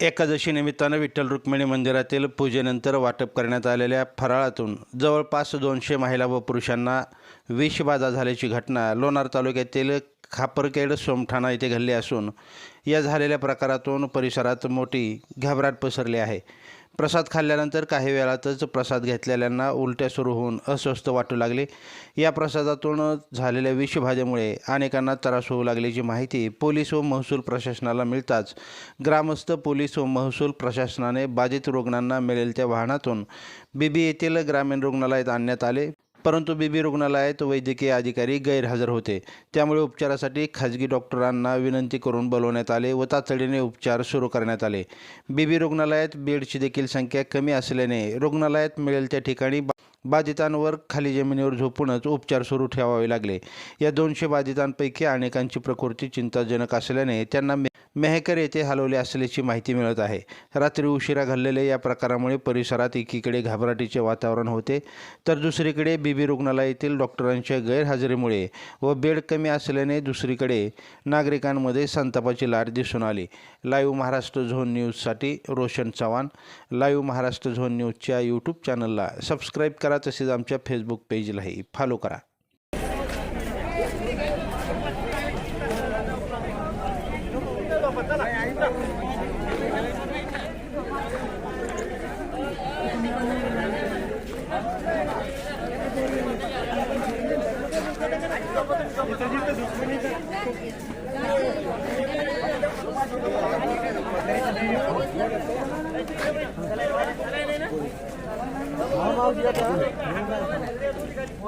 एकादशी निमित्तानं विठ्ठल रुक्मिणी मंदिरातील पूजेनंतर वाटप करण्यात आलेल्या फराळातून जवळपास दोनशे महिला व पुरुषांना विषबाधा झाल्याची घटना लोणार तालुक्यातील खापरखेड सोमठाणा येथे घडली असून या झालेल्या प्रकारातून परिसरात मोठी घबराट पसरली आहे. प्रसाद खाल्ल्यानंतर काही वेळातच प्रसाद घेतलेल्यांना उलट्या सुरू होऊन अस्वस्थ वाटू लागले. या प्रसादातून झालेल्या विषबाधेमुळे अनेकांना त्रास होऊ लागल्याची माहिती पोलीस व महसूल प्रशासनाला मिळताच ग्रामस्थ पोलीस व महसूल प्रशासनाने बाधित रुग्णांना मिळेल त्या वाहनातून. बीबी येथील ग्रामीण रुग्णालयात आणण्यात आले. परंतु बीबी रुग्णालयात वैद्यकीय अधिकारी गैरहजर होते. त्यामुळे उपचारासाठी खाजगी डॉक्टरांना विनंती करून बोलवण्यात आले व तातडीने उपचार सुरू करण्यात आले. बीबी रुग्णालयात बेडची देखील संख्या कमी असल्याने रुग्णालयात मिळेल त्या ठिकाणी बा- बाधितांवर खाली जमिनीवर झोपूनच उपचार सुरू ठेवावे लागले. या दोनशे बाधितांपैकी अनेकांची प्रकृती चिंताजनक असल्याने त्यांना मेहकर येथे हलवले असल्याची माहिती मिळत आहे. रात्री उशिरा घडलेल्या या प्रकारामुळे परिसरात एकीकडे घाबराटीचे वातावरण होते तर दुसरीकडे बीबी रुग्णालयातील डॉक्टरांच्या गैरहजेरीमुळे व बेड कमी असल्याने दुसरीकडे नागरिकांमध्ये संतापाची लाट दिसून आली. लाईव्ह महाराष्ट्र झोन न्यूजसाठी रोशन चव्हाण लाईव्ह महाराष्ट्र झोन न्यूजच्या यूट्यूब चॅनलला सबस्क्राईब करा. तसेच आमच्या फेसबुक पेजलाही फॉलो करा.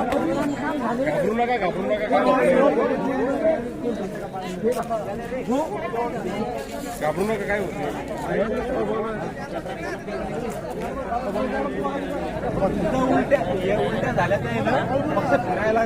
घाबरू नका घाबरू नका. घाबरू नका काय होत उलट्या उलट्या झाल्या तर फक्त फिरायला